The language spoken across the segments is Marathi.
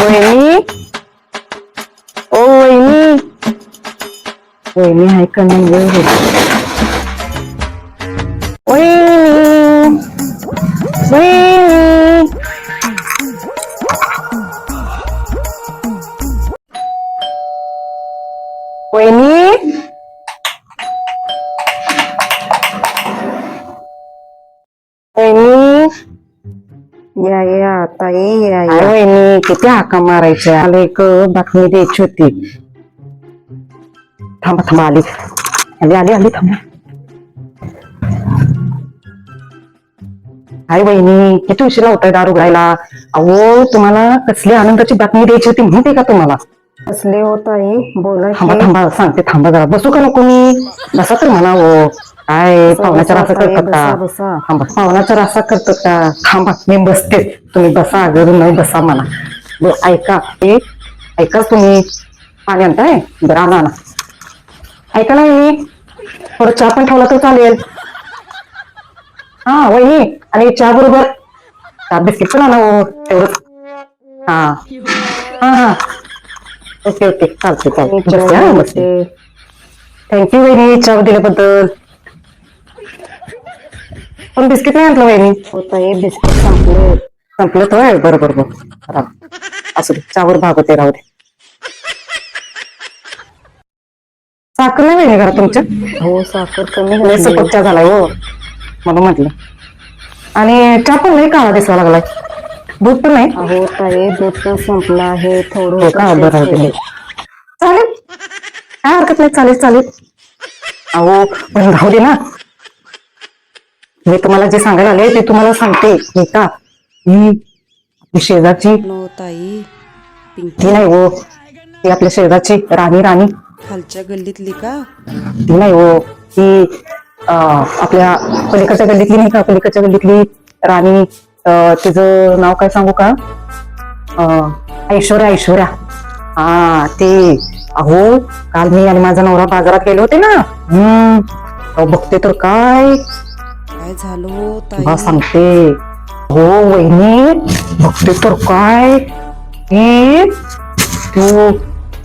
वहिनी ओ वहिनी वहिनी आहे का नाही गं? वहिनी वहिनी या या ताई या काय या. वहिनी किती हाका मारायच्या? आला एक बातमी द्यायची होती. थांबा थांबा आली. आली आली आली थांबा. काय वहिनी किती उशीर लावताय दारू उघडायला अहो तुम्हाला कसली आनंदाची बातमी द्यायची होती माहिती का तुम्हाला? कसले हो ताई? बोला थांबा की थांबा सांगते थांबा जरा. बसू का नको मी? बसा तर म्हणा हो. काय पाहुण्याच्या बसा, रासा ताई, करतात का. थांबा पाहुण्याच्या रासा करतात का? थांबा मी बसते. तुम्ही बसा अगर न बसा मला. बरं ऐका ऐका तुम्ही. पाणी आणताय? बरं आणा आणा ऐका ना वहिनी थोडं चहा पण ठेवला तर चालेल. हा वहिनी आणि चहा बरोबर. चहा बिस्किट पण आणा हो तेवढंच. हा. हा हा. Okay okay. चालते चालते बसते हा बसते. थँक्यू वहिनी चहा दिल्याबद्दल. पण बिस्किट नाही आणलं वहिनी. हो ताई बिस्किट संपले. संपलं तर बरं बरं बरं. खराब असू दे. चहावर भागवते राहू दे. साखर नाही वहिनी घरात तुमच्या? हो साखर कमी लय चहा झालाय हो. मला म्हटलं. आणि चहा पण नाही काळा दिसायला लागलाय. दूध पण नाही? अहो ताई दूध पण संपलं आहे. थोडं हो का? बरं चालेल. काय हरकत नाही. चालेल चालेल. अहो पण राहू दे ना. मी तुम्हाला जे सांगायला आले ते तुम्हाला सांगते हे का? ही आपली शेजारची ताई ती नाही हो. ती आपल्या शेजारची राणी राणी. खालच्या गल्लीतली का? ती नाही हो. ती आपल्या पलीकडच्या गल्लीतली नाही का? पलीकडच्या गल्लीतली राणी. तिचं नाव काय सांगू का? अं, ऐश्वर्या ऐश्वर्या. हा ते. अहो काल मी आणि माझा नवरा बाजारात गेले होते ना. हम्म. बघते तर काय? काय झालं हो ताई सांगते. हो वहिनी बघते तर काय? की तू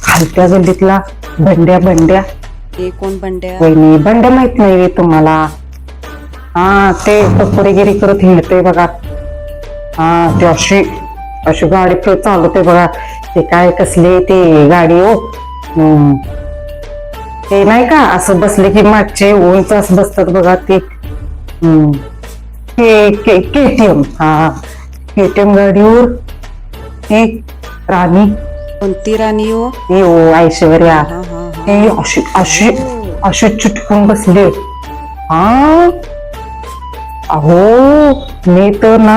खालत्या गल्लीतला बंड्या बंड्या. हे कोण बंड्या? वहिनी बंड्या माहीत नाही तुम्हाला. हा ते टपोरेगिरी करत हिंडते बघा. हा ते अशी अशी गाडी फिरत चालवते बघा. ते काय कसले ते गाडी हो. ते नाही का असं बसले की मागचे उंच असं बसतात बघा ते. हम्म. के के केटीएम हा केटीएम गाडीवर. एक राणी. कोणती राणी हो? हे ओ ऐश्वर्या. हा हा हा. हे अशी अशी अशी चिटकून बसले. हा? अहो मी तर ना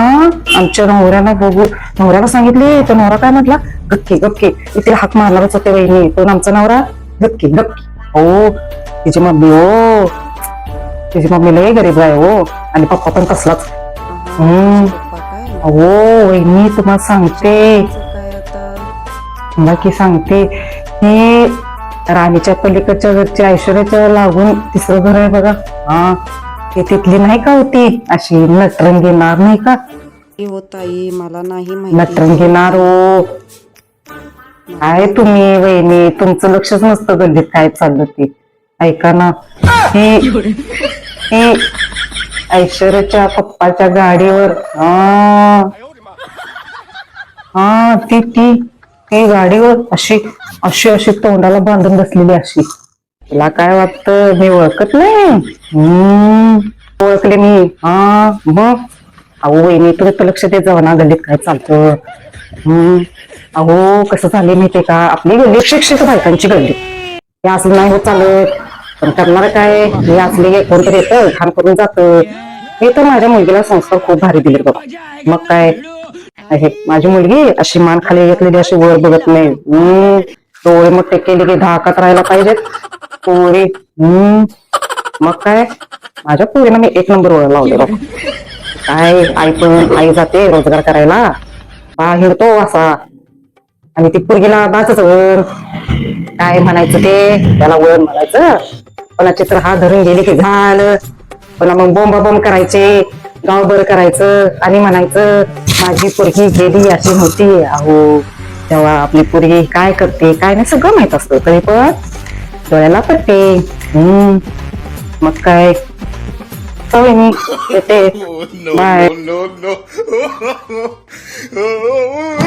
आमच्या नवऱ्याला बघू नवऱ्याला सांगितले तर नवरा काय म्हटला? गक्की गक्की इथे हाक मारणारच होते वहिनी पण आमचा नवरा गक्की गक्की हो तिची मम्मी हो. तिची मम्मी लय गरीब आहे हो. आणि पप्पा पण हम्म. काय अहो वहिनी तुम्हाला सांगते. बाकी सांगते. की राणीच्या पलीकडच्या घरच्या ऐश्वर्याच्या लागून तिसरं घर आहे बघा. हा. ते तिथली नाही का होती अशी नटरंगी नार नाही का? हे हो ताई मला नाही नटरंगी नार हो. काय तुम्ही वहिनी. तुमचं लक्षच नसतं गल्लीत काय चाललं ते. ऐका ना. ऐश्वर्याच्या पप्पाच्या गाडीवर हा. हा ती ती ती गाडीवर अशी अशी अशी तोंडाला बांधून बसलेली अशी. तुला काय वाटतं? मी ओळखत नाही. हम्म. ओळखले मी. हा मग? अहो वहिनी तुम्ही तर लक्ष देत जाऊ ना गल्लीत काय चालतं. हम्म. अहो कसं झाले माहितीये का? आपली गल्ली शिक्षित बायकांची गल्ली. हे असं नाही होत चालत. पण करणार काय हे असले कोणतरी येतं खान करून जातं. मी तर माझ्या मुलगीला संस्कार खूप भारी दिले बाबा मग काय? हे माझी मुलगी अशी मान खाली घेतलेली अशी वर बघत नाही. हम्म. डोळे मोठे केले की धाकात राहायला पाहिजेत. पोरी. हम्म. मग काय? माझ्या पोरीनं मी एक नंबर ओळख लावले बाबा काय? आई पण आई जाते रोजगार करायला. बा तो असा. आणि ती पोरगीला बाच वर. काय म्हणायचं ते? त्याला वर म्हणायचं. कोणाचे तर हात धरून गेले की झालं. पुन्हा मग बोंब बोंब करायचे गाव बरं करायचं आणि म्हणायचं माझी पोरगी गेली अशी होती अहो. तेव्हा आपली पोरगी काय करते काय नाही सगळं माहीत असतं तरी पण डोळ्याला पडते. हम्म. मग काय? चल मी येते. Bye oh, no, no. Oh, oh,